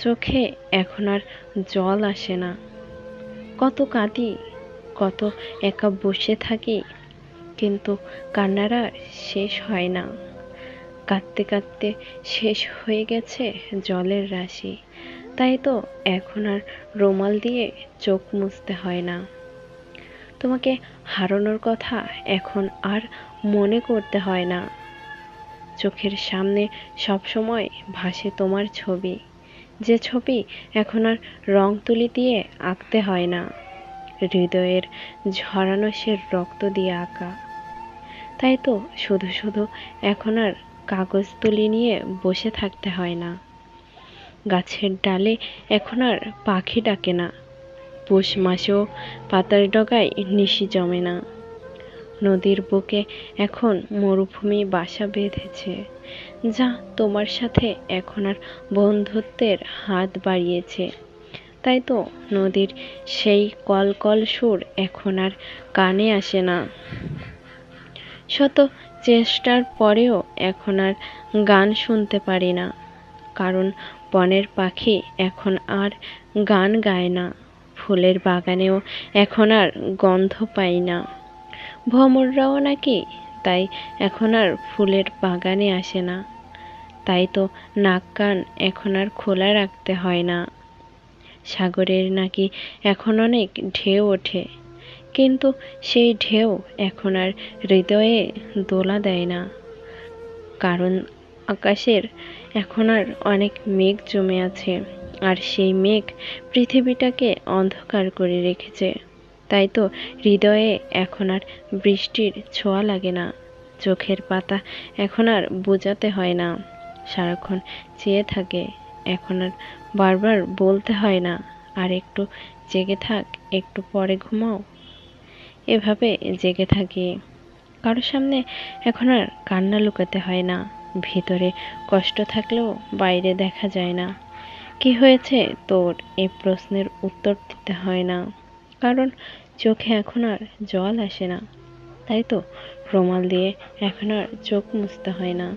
চোখে এখন আর জল আসে না। কত কাঁদি, কত একা বসে থাকি, কিন্তু কান্নার শেষ হয় না। কাঁদতে কাঁদতে শেষ হয়ে গেছে জলের রাশি। তাই তো এখন আর রুমাল দিয়ে চোখ মুছতে হয় না। তোমাকে হারানোর কথা এখন আর মনে করতে হয় না। চোখের সামনে সবসময় ভাসে তোমার ছবি। যে ছবি এখন আর রং তুলি দিয়ে আঁকতে হয় না। হৃদয়ের ঝরানো সে রক্ত দিয়ে আঁকা। তাই তো শুধু শুধু এখন আর কাগজ তুলি নিয়ে বসে থাকতে হয় না। গাছের ডালে এখন আর পাখি ডাকে না। পৌষ মাসেও পাতার ডগায় নিশি জমে না। নদীর বুকে এখন মরুভূমি বাসা বেঁধেছে। যা তোমার সাথে এখন আর বন্ধুত্বের হাত বাড়িয়েছে। তাই তো নদীর সেই কলকল সুর এখন আর কানে আসে না। শত চেষ্টার পরেও এখন আর গান শুনতে পারি না। কারণ বনের পাখি এখন আর গান গায় না। ফুলের বাগানেও এখন আর গন্ধ পাই না। ভ্রমররাও নাকি? তাই এখন আর ফুলের বাগানে আসে না। তাই তো নাক কান এখন আর খোলা রাখতে হয় না। সাগরের নাকি এখন অনেক ঢেউ ওঠে। কিন্তু সেই ঢেউ এখন আর হৃদয়ে দোলা দেয় না। কারণ আকাশের এখন আর অনেক মেঘ জমে আছে, আর সেই মেঘ পৃথিবীটাকে অন্ধকার করে রেখেছে। তাই তো হৃদয়ে এখন আর বৃষ্টির ছোঁয়া লাগে না। চোখের পাতা এখন আর বোঝাতে হয় না। সারাক্ষণ চেয়ে থাকে, এখন আর বারবার বলতে হয় না, আর একটু জেগে থাক, একটু পরে ঘুমাও। এভাবে জেগে থাকি। কারোর সামনে এখন আর কান্না লুকাতে হয় না। ভিতরে কষ্ট থাকলেও বাইরে দেখা যায় না। কি হয়েছে তোর? এ প্রশ্নের উত্তর দিতে হয় না। কারণ চোখে এখন আর জল আসে না। তাই তো? রুমাল দিয়ে এখন আর চোখ মুছতে হয় না।